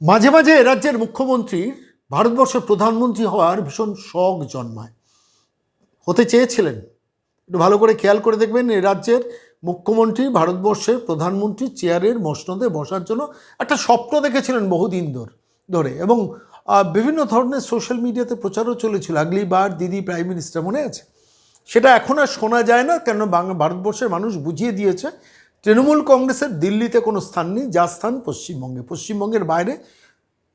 মাঝে মাঝে রাজ্যের মুখ্যমন্ত্রীর ভারতবর্ষের প্রধানমন্ত্রী হওয়ার ভীষণ শখ জন্মায়। হতে চেয়েছিলেন। একটু ভালো করে খেয়াল করে দেখবেন, এ রাজ্যের মুখ্যমন্ত্রী ভারতবর্ষের প্রধানমন্ত্রী চেয়ারের মসনদে বসার জন্য একটা স্বপ্ন দেখেছিলেন বহুদিন ধর, ধরে এবং বিভিন্ন ধরনের সোশ্যাল মিডিয়াতে প্রচারও চলেছিল। আগলি বার দিদি প্রাইম মিনিস্টার মনে আছে? সেটা এখন আর শোনা যায় না কেন বাংলা ভারতবর্ষের মানুষ বুঝিয়ে দিয়েছে তৃণমূল কংগ্রেসের দিল্লিতে কোনো স্থান নেই, যা স্থান পশ্চিমবঙ্গে। পশ্চিমবঙ্গের বাইরে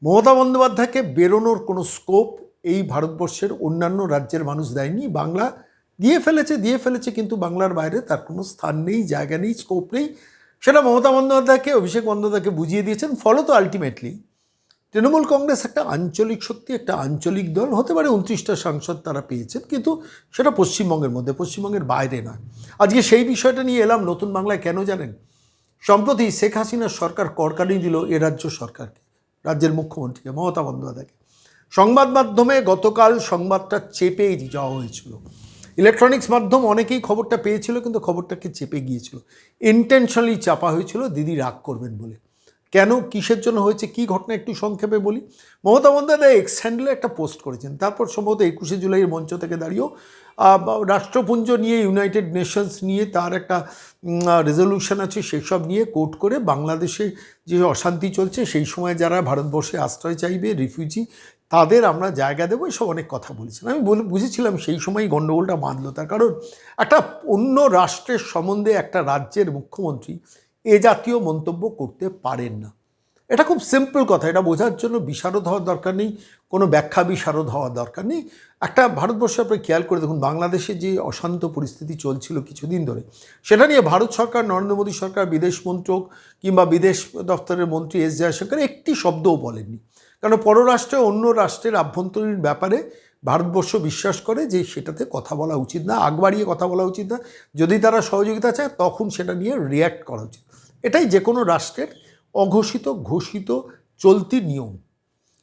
মমতা বন্দ্যোপাধ্যায়কে বেরোনোর কোনো স্কোপ এই ভারতবর্ষের অন্যান্য রাজ্যের মানুষ দেয়নি। বাংলা দিয়ে ফেলেছে দিয়ে ফেলেছে, কিন্তু বাংলার বাইরে তার কোনো স্থান নেই, জায়গা নেই স্কোপ নেই। সেটা মমতা বন্দ্যোপাধ্যায়কে, অভিষেক বন্দ্যোপাধ্যায়কে বুঝিয়ে দিয়েছেন, ফলত আলটিমেটলি তৃণমূল কংগ্রেস একটা আঞ্চলিক শক্তি একটা আঞ্চলিক দল। হতে পারে উনত্রিশটা সাংসদ তারা পেয়েছেন, কিন্তু সেটা পশ্চিমবঙ্গের মধ্যে, পশ্চিমবঙ্গের বাইরে নয়। আজকে সেই বিষয়টা নিয়ে এলাম নতুন বাংলায়, কেন জানেন? সম্প্রতি শেখ হাসিনার সরকার করকারি দিল এ রাজ্য সরকারকে, রাজ্যের মুখ্যমন্ত্রীকে, মমতা বন্দ্যোপাধ্যায়কে। সংবাদ মাধ্যমে গতকাল সংবাদটা চেপে যাওয়া হয়েছিল। ইলেকট্রনিক্স মাধ্যম অনেকেই খবরটা পেয়েছিল, কিন্তু খবরটাকে চেপে গিয়েছিল? ইন্টেনশনালি চাপা হয়েছিল, দিদি রাগ করবেন বলে। কেন, কিসের জন্য হয়েছে, কি ঘটনা একটু সংক্ষেপে বলি। মমতা বন্দ্যোপাধ্যায় এক্স হ্যান্ডেলে একটা পোস্ট করেছেন। তারপর সম্ভবত একুশে জুলাইয়ের মঞ্চ থেকে দাঁড়িয়েও রাষ্ট্রপুঞ্জ নিয়ে ইউনাইটেড নেশনস নিয়ে তার একটা রেজলিউশন আছে, সেসব নিয়ে কোর্ট করে বাংলাদেশে যে অশান্তি চলছে, সেই সময় যারা ভারতবর্ষে আশ্রয় চাইবে রিফিউজি তাদের আমরা জায়গা দেবো, এসব অনেক কথা বলেছেন। আমি বুঝেছিলাম সেই সময়ই গণ্ডগোলটা বাঁধল তার কারণ, একটা অন্য রাষ্ট্রের সম্বন্ধে একটা রাজ্যের মুখ্যমন্ত্রী এ জাতীয় মন্তব্য করতে পারেন না। এটা খুব সিম্পল কথা, এটা বোঝার জন্য বিশারদ হওয়ার দরকার নেই, কোনো ব্যাখ্যা বিশারদ হওয়ার দরকার নেই। একটা ভারতবর্ষে আপনি খেয়াল করে দেখুন, বাংলাদেশে যে অশান্ত পরিস্থিতি চলছিল কিছুদিন ধরে, সেটা নিয়ে ভারত সরকার, নরেন্দ্র মোদী সরকার, বিদেশ মন্ত্রক কিংবা বিদেশ দপ্তরের মন্ত্রী এস জয়শঙ্কর একটি শব্দও বলেননি। কারণ পররাষ্ট্রে অন্য রাষ্ট্রের আভ্যন্তরীণ ব্যাপারে ভারতবর্ষ বিশ্বাস করে যে সেটাতে কথা বলা উচিত না, আগ বাড়িয়ে কথা বলা উচিত না। যদি তারা সহযোগিতা চায়, তখন সেটা নিয়ে রিয়্যাক্ট করা উচিত। এটাই যে কোনো রাষ্ট্রের অঘোষিত, ঘোষিত, চলতি নিয়ম।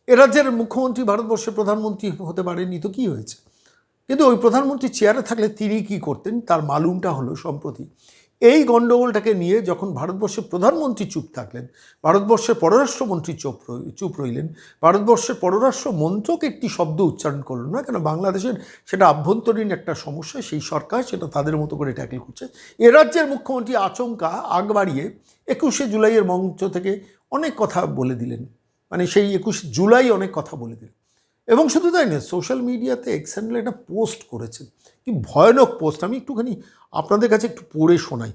এ রাজ্যের মুখ্যমন্ত্রী ভারতবর্ষের প্রধানমন্ত্রী হতে পারেনি তো কী হয়েছে? কিন্তু ওই প্রধানমন্ত্রী চেয়ারে থাকলে তিনি কি করতেন? তার মালুমটা হলো সম্প্রতি এই গণ্ডগোলটাকে নিয়ে যখন ভারতবর্ষের প্রধানমন্ত্রী চুপ থাকলেন, ভারতবর্ষের পররাষ্ট্রমন্ত্রী চুপ চুপ রইলেন, ভারতবর্ষের পররাষ্ট্র মন্ত্রক একটি শব্দ উচ্চারণ করল না কেন বাংলাদেশের সেটা আভ্যন্তরীণ একটা সমস্যা, সেই সরকার সেটা তাদের মতো করে ট্যাকেল করছে। এ রাজ্যের মুখ্যমন্ত্রী আচমকা আগ বাড়িয়ে একুশে জুলাইয়ের মঞ্চ থেকে অনেক কথা বলে দিলেন। মানে সেই একুশে জুলাই অনেক কথা বলে দিলেন। এবং শুধু তাই না সোশ্যাল মিডিয়াতে এক্সেন্ডেল একটা পোস্ট করেছেন কি ভয়ানক পোস্ট আমি একটুখানি আপনাদের কাছে একটু পড়ে শোনাই।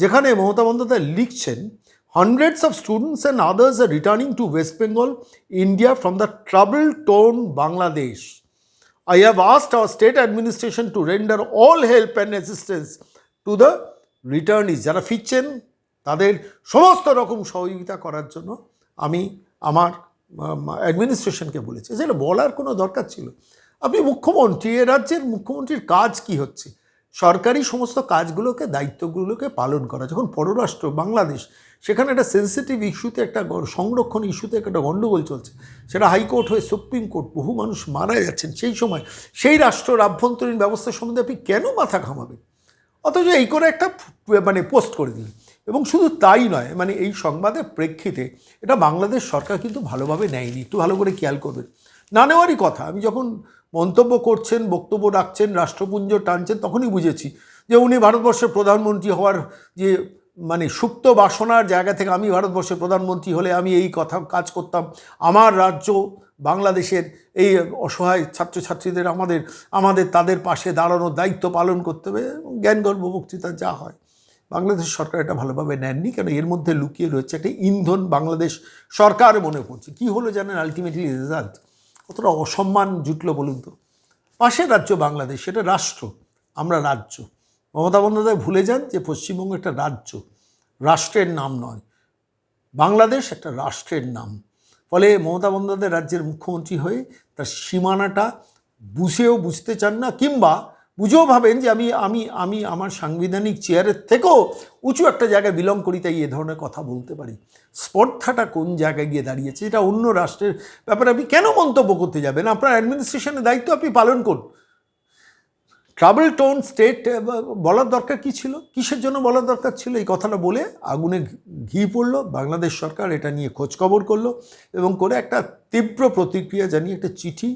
যেখানে মমতা বন্দ্যোপাধ্যায় লিখছেন hundreds of students and others are returning to West Bengal India from the trouble torn Bangladesh I have asked our state administration to render all help and assistance to the returnees. যারা ফিরছেন, তাদের সমস্ত রকম সহযোগিতা করার জন্য আমি আমার অ্যাডমিনিস্ট্রেশনকে বলেছি। যেটা বলার কোনো দরকার ছিল। আপনি মুখ্যমন্ত্রী, এ রাজ্যের মুখ্যমন্ত্রীর কাজ কি হচ্ছে? সরকারি সমস্ত কাজগুলোকে, দায়িত্বগুলোকে পালন করা। যখন পররাষ্ট্র, বাংলাদেশ, সেখানে একটা সেন্সিটিভ ইস্যুতে একটা সংরক্ষণ ইস্যুতে একটা গণ্ডগোল চলছে। সেটা হাইকোর্ট হয়ে সুপ্রিম কোর্ট, বহু মানুষ মারা যাচ্ছেন সেই সময়। সেই রাষ্ট্রের আভ্যন্তরীণ ব্যবস্থা সম্বন্ধে আপনি কেন মাথা ঘামাবেন? অথচ এই করে একটা মানে পোস্ট করে দিলেন। এবং শুধু তাই নয় মানে এই সংবাদের প্রেক্ষিতে এটা বাংলাদেশ সরকার কিন্তু ভালোভাবে নেয়নি। একটু ভালো করে খেয়াল করবেন না নেওয়ারই কথা, আমি যখন মন্তব্য করছেন, বক্তব্য রাখছেন, রাষ্ট্রপুঞ্জ টানছেন, তখনই বুঝেছি যে উনি ভারতবর্ষের প্রধানমন্ত্রী হওয়ার যে মানে সুপ্ত বাসনার জায়গা থেকে আমি ভারতবর্ষের প্রধানমন্ত্রী হলে আমি এই কথা কাজ করতাম। আমার রাজ্য, বাংলাদেশের এই অসহায় ছাত্রছাত্রীদের আমাদের আমাদের তাদের পাশে দাঁড়ানোর দায়িত্ব পালন করতে হবে। জ্ঞানগর্ভ বক্তৃতা যা হয়। বাংলাদেশ সরকার এটা ভালোভাবে নেননি, কেন এর মধ্যে লুকিয়ে রয়েছে একটা ইন্ধন বাংলাদেশ সরকার মনে করছে। কি হলো জানেন আলটিমেটলি রেজাল্ট কতটা অসম্মান জুটলো বলুন তো। পাশের রাজ্য বাংলাদেশ সেটা রাষ্ট্র, আমরা রাজ্য। মমতা বন্দ্যোপাধ্যায় ভুলে যান যে পশ্চিমবঙ্গ একটা রাজ্য, রাষ্ট্রের নাম নয়। বাংলাদেশ একটা রাষ্ট্রের নাম। ফলে মমতা বন্দ্যোপাধ্যায় রাজ্যের মুখ্যমন্ত্রী হয়ে তার সীমানাটা বুঝেও বুঝতে চান না, কিংবা বুঝেও ভাবেন যে আমি আমি আমি আমার সাংবিধানিক চেয়ারের থেকেও উঁচু একটা জায়গায় বিলং করি, তাই এ ধরনের কথা বলতে পারি। স্পর্ধাটা কোন জায়গায় গিয়ে দাঁড়িয়েছে, এটা অন্য রাষ্ট্রের ব্যাপারে আপনি কেন মন্তব্য করতে যাবেন? আপনার অ্যাডমিনিস্ট্রেশনের দায়িত্ব আপনি পালন করুন। ট্রাভেল টোন স্টেট বলার দরকার কি ছিল? কিসের জন্য বলার দরকার ছিল? এই কথাটা বলে আগুনে ঘি পড়ল, বাংলাদেশ সরকার এটা নিয়ে খোঁজখবর করল এবং করে একটা তীব্র প্রতিক্রিয়া জানিয়ে একটা চিঠি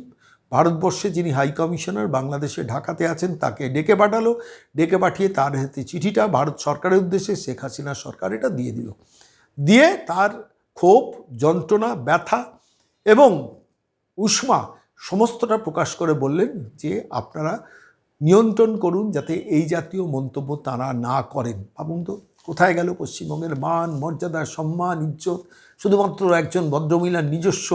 ভারতবর্ষে যিনি হাই কমিশনার বাংলাদেশে ঢাকাতে আছেন, তাকে ডেকে পাঠালো। ডেকে পাঠিয়ে তার হাতে চিঠিটা ভারত সরকারের উদ্দেশ্যে শেখ হাসিনা সরকার এটা দিয়ে দিল। দিয়ে তার ক্ষোভ, যন্ত্রণা, ব্যথা এবং উষ্মা সমস্তটা প্রকাশ করে বললেন যে আপনারা নিয়ন্ত্রণ করুন যাতে এই জাতীয় মন্তব্য তারা না করেন। ভাবুন তো, কোথায় গেল পশ্চিমবঙ্গের মান, মর্যাদা, সম্মান, ইজ্জত? শুধুমাত্র একজন ভদ্রমহিলার নিজস্ব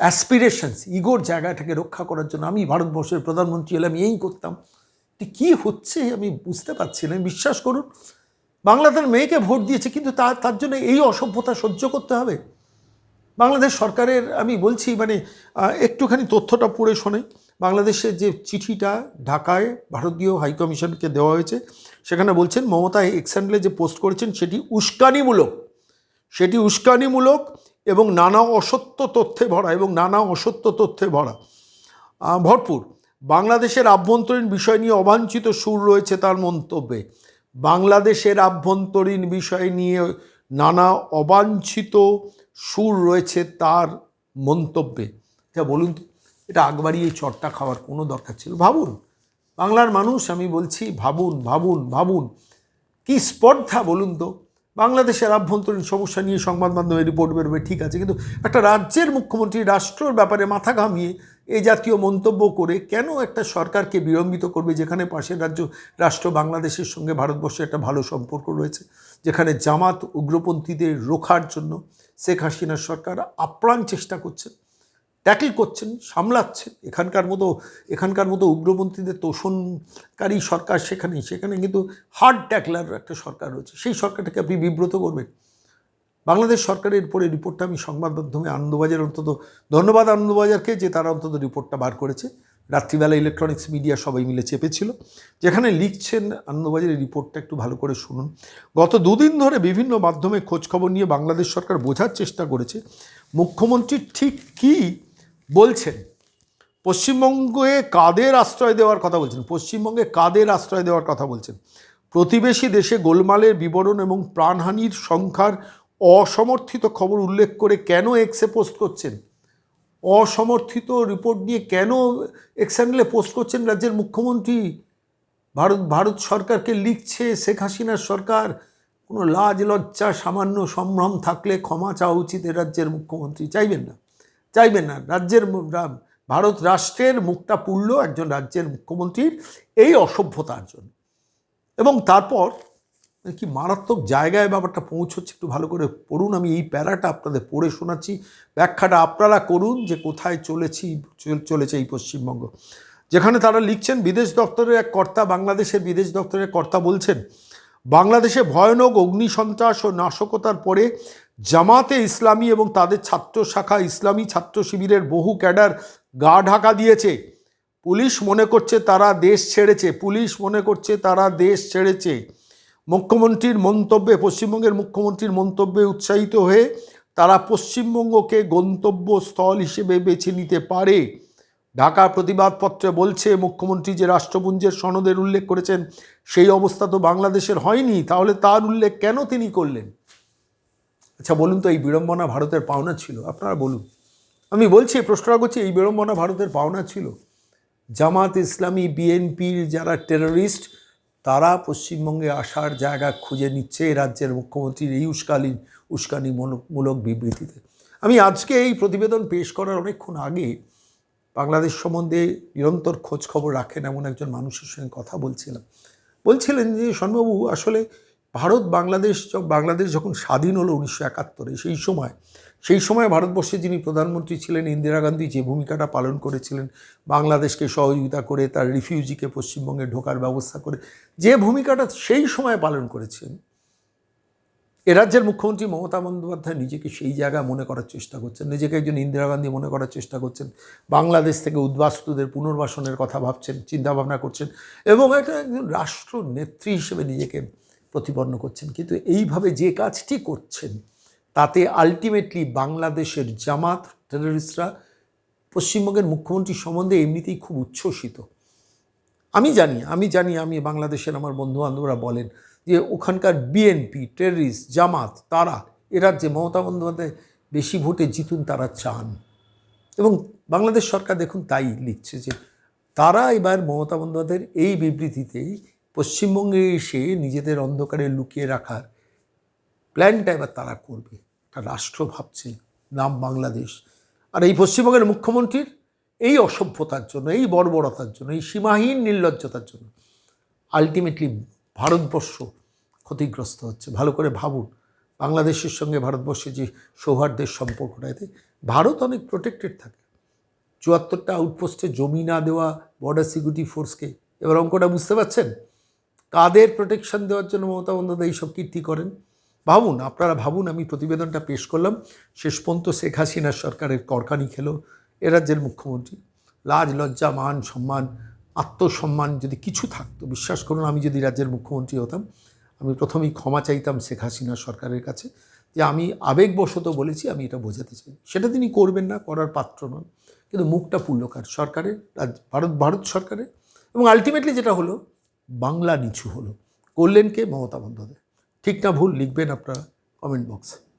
অ্যাসপিরেশনস ইগোর জায়গাটাকে রক্ষা করার জন্য আমি ভারতবর্ষের প্রধানমন্ত্রী হলে আমি এই করতাম। কী হচ্ছে আমি বুঝতে পারছি না। বিশ্বাস করুন, বাংলাদেশের মেয়েকে ভোট দিয়েছে, কিন্তু তার তার জন্য এই অসভ্যতা সহ্য করতে হবে। বাংলাদেশ সরকারের, আমি বলছি মানে একটুখানি তথ্যটা পড়ে শোনে। বাংলাদেশের যে চিঠিটা ঢাকায় ভারতীয় হাইকমিশনকে দেওয়া হয়েছে, সেখানে বলছেন, মমতা এক্সান্ডলে যে পোস্ট করেছেন, সেটি উস্কানিমূলক। সেটি উস্কানিমূলক। এবং নানা অসত্য তথ্যে ভরা এবং নানা অসত্য তথ্যে ভরা। ভরপুর। বাংলাদেশের আভ্যন্তরীণ বিষয় নিয়ে অবাঞ্ছিত সুর রয়েছে তার মন্তব্যে। বাংলাদেশের আভ্যন্তরীণ বিষয় নিয়ে নানা অবাঞ্ছিত সুর রয়েছে তার মন্তব্যে। যা বলুন তো, এটা আগবাড়িয়ে চটটা খাওয়ার কোনো দরকার ছিল? ভাবুন, বাংলার মানুষ, আমি বলছি, ভাবুন ভাবুন ভাবুন। কি স্পর্ধা, বলুন তো? বাংলাদেশের আভ্যন্তরীণ সমস্যা নিয়ে সংবাদ মাধ্যমে রিপোর্ট বেরোবে ঠিক আছে, কিন্তু একটা রাজ্যের মুখ্যমন্ত্রী রাষ্ট্রের ব্যাপারে মাথা ঘামিয়ে এই জাতীয় মন্তব্য করে কেন একটা সরকারকে বিলম্বিত করবে, যেখানে পাশের রাজ্য রাষ্ট্র বাংলাদেশের সঙ্গে ভারতবর্ষের একটা ভালো সম্পর্ক রয়েছে, যেখানে জামাত উগ্রপন্থীদের রোখার জন্য শেখ হাসিনার সরকার আপ্রাণ চেষ্টা করছেন ট্যাকেল করছেন, সামলাচ্ছেন। এখানকার মতো এখানকার মতো উগ্রপন্থীদের তোষণকারী সরকার সেখানে সেখানে কিন্তু হার্ড ট্যাকলার একটা সরকার রয়েছে। সেই সরকারটাকে আপনি বিব্রত করবেন। বাংলাদেশ সরকারের পরে রিপোর্টটা আমি সংবাদ মাধ্যমে আনন্দবাজার অন্তত, ধন্যবাদ আনন্দবাজারকে যে তারা অন্তত রিপোর্টটা বার করেছে। রাত্রিবেলা ইলেকট্রনিক্স মিডিয়া সবাই মিলে চেপেছিল। যেখানে লিখছেন আনন্দবাজারের রিপোর্টটা একটু ভালো করে শুনুন। গত দুদিন ধরে বিভিন্ন মাধ্যমে খোঁজখবর নিয়ে বাংলাদেশ সরকার বোঝার চেষ্টা করেছে। মুখ্যমন্ত্রী ঠিক কী বলছেন, পশ্চিমবঙ্গে কাদের আশ্রয় দেওয়ার কথা বলছেন? পশ্চিমবঙ্গে কাদের আশ্রয় দেওয়ার কথা বলছেন? প্রতিবেশী দেশে গোলমালের বিবরণ এবং প্রাণহানির সংখ্যার অসমর্থিত খবর উল্লেখ করে কেন এক্সে পোস্ট করছেন? অসমর্থিত রিপোর্ট নিয়ে কেন এক্স হ্যান্ডেলে পোস্ট করছেন রাজ্যের মুখ্যমন্ত্রী? ভারত ভারত সরকারকে লিখছে শেখ হাসিনার সরকার। কোনো লাজ, লজ্জা, সামান্য সম্ভ্রম থাকলে ক্ষমা চাওয়া উচিত এ রাজ্যের মুখ্যমন্ত্রী। চাইবেন না। চাইবেন না। রাজ্যের ভারত রাষ্ট্রের মুখটা পুড়ল একজন রাজ্যের মুখ্যমন্ত্রীর এই অসভ্যতার জন্য। এবং তারপর কি মারাত্মক জায়গায় ব্যাপারটা পৌঁছচ্ছে, একটু ভালো করে পড়ুন। আমি এই প্যারাটা আপনাদের পড়ে শোনাচ্ছি। ব্যাখ্যাটা আপনারা করুন যে কোথায় চলেছি, চল- চলেছে এই পশ্চিমবঙ্গ। যেখানে তারা লিখছেন, বিদেশ দপ্তরের এক কর্তা, বাংলাদেশের বিদেশ দপ্তরের কর্তা বলছেন, বাংলাদেশে ভয়ানক অগ্নিসন্ত্রাস ও নাশকতার পরে জামাতে ইসলামী এবং তাদের ছাত্র শাখা ইসলামী ছাত্র শিবিরের বহু ক্যাডার গা ঢাকা দিয়েছে। পুলিশ মনে করছে তারা দেশ ছেড়েছে। পুলিশ মনে করছে তারা দেশ ছেড়েছে। মুখ্যমন্ত্রীর মন্তব্যে, পশ্চিমবঙ্গের মুখ্যমন্ত্রীর মন্তব্যে উৎসাহিত হয়ে তারা পশ্চিমবঙ্গকে গন্তব্যস্থল হিসেবে বেছে নিতে পারে। ঢাকা প্রতিবাদপত্রে বলছে, মুখ্যমন্ত্রী যে রাষ্ট্রপুঞ্জের সনদের উল্লেখ করেছেন, সেই অবস্থা তো বাংলাদেশের হয়নি। তাহলে তার উল্লেখ কেন তিনি করলেন? আচ্ছা বলুন তো, এই বিড়ম্বনা ভারতের পাওনা ছিল? আপনারা বলুন। আমি বলছি প্রশ্নটা করছি, এই বিড়ম্বনা ভারতের পাওনা ছিল? জামাত ইসলামী, বিএনপির যারা টেররিস্ট তারা পশ্চিমবঙ্গে আসার জায়গা খুঁজে নিচ্ছে এই রাজ্যের মুখ্যমন্ত্রীর এই উস্কালীন উস্কানি, উস্কানিমূলক বিবৃতিতে। আমি আজকে এই প্রতিবেদন পেশ করার অনেকক্ষণ আগে বাংলাদেশ সম্বন্ধে নিরন্তর খোঁজ খবর রাখেন এমন একজন মানুষের সঙ্গে কথা বলছিলাম। বলছিলেন যে শনবাবু আসলে ভারত, বাংলাদেশ বাংলাদেশ যখন স্বাধীন হলো উনিশশো একাত্তরে সেই সময় সেই সময় ভারতবর্ষে যিনি প্রধানমন্ত্রী ছিলেন ইন্দিরা গান্ধী, যে ভূমিকাটা পালন করেছিলেন, বাংলাদেশকে সহযোগিতা করে, তার রিফিউজিকে পশ্চিমবঙ্গে ঢোকার ব্যবস্থা করে, যে ভূমিকাটা সেই সময় পালন করেছেন, এ রাজ্যের মুখ্যমন্ত্রী মমতা বন্দ্যোপাধ্যায় নিজেকে সেই জায়গায় মনে করার চেষ্টা করছেন, নিজেকে একজন ইন্দিরা গান্ধী মনে করার চেষ্টা করছেন, বাংলাদেশ থেকে উদ্বাস্তুদের পুনর্বাসনের কথা ভাবছেন, চিন্তাভাবনা করছেন, এবং একটা একজন রাষ্ট্র নেত্রী হিসেবে নিজেকে প্রতিপন্ন করছেন। কিন্তু এইভাবে যে কাজটি করছেন, তাতে আলটিমেটলি বাংলাদেশের জামাত টেররিস্টরা পশ্চিমবঙ্গের মুখ্যমন্ত্রী সম্বন্ধে এমনিতেই খুব উচ্ছ্বসিত। আমি জানি আমি জানি, আমি বাংলাদেশের আমার বন্ধু বান্ধবরা বলেন যে ওখানকার বিএনপি টেররিস্ট জামাত, তারা, এরা যে মমতা বন্দ্যোপাধ্যায় বেশি ভোটে জিতুন, তারা চান। এবং বাংলাদেশ সরকার দেখুন তাই লিখছে যে তারা এবার মমতা বন্দ্যোপাধ্যায়ের এই বিবৃতিতেই পশ্চিমবঙ্গে এসে নিজেদের অন্ধকারে লুকিয়ে রাখার প্ল্যানটা এবার তারা করবে। একটা রাষ্ট্র ভাবছে, নাম বাংলাদেশ। আর এই পশ্চিমবঙ্গের মুখ্যমন্ত্রীর এই অসভ্যতার জন্য, এই বর্বরতার জন্য, এই সীমাহীন নির্লজ্জতার জন্য আলটিমেটলি ভারতবর্ষ ক্ষতিগ্রস্ত হচ্ছে। ভালো করে ভাবুন, বাংলাদেশের সঙ্গে ভারতবর্ষের যে সৌহার্দ্যের সম্পর্কটা, এতে ভারত অনেক প্রোটেক্টেড থাকে। চুয়াত্তরটা আউটপোস্টে জমি না দেওয়া বর্ডার সিকিউরিটি ফোর্সকে এবার অঙ্কটা বুঝতে পারছেন? কাদের প্রোটেকশন দেওয়ার জন্য মমতা বন্দ্যোপাধ্যায় এইসব কীর্তি করেন? ভাবুন, আপনারা ভাবুন, আমি প্রতিবেদনটা পেশ করলাম। শেষ পর্যন্ত শেখ হাসিনার সরকারের করকানি খেলো, এ রাজ্যের মুখ্যমন্ত্রী। লাজ, লজ্জা, মান, সম্মান, আত্মসম্মান যদি কিছু থাকতো, বিশ্বাস করুন, আমি যদি রাজ্যের মুখ্যমন্ত্রী হতাম, আমি প্রথমেই ক্ষমা চাইতাম শেখ হাসিনা সরকারের কাছে যে আমি আবেগবশত বলেছি, আমি এটা বোঝাতে চাই। সেটা তিনি করবেন না, করার পাত্র নন। কিন্তু মুখটা পুল্লকার সরকারের ভারত ভারত সরকারের। এবং আলটিমেটলি যেটা হলো বাংলা নিচু হলো। করলেন কে? মমতা বন্দ্যোপাধ্যায়। ঠিক না ভুল লিখবেন আপনারা কমেন্ট বক্সে।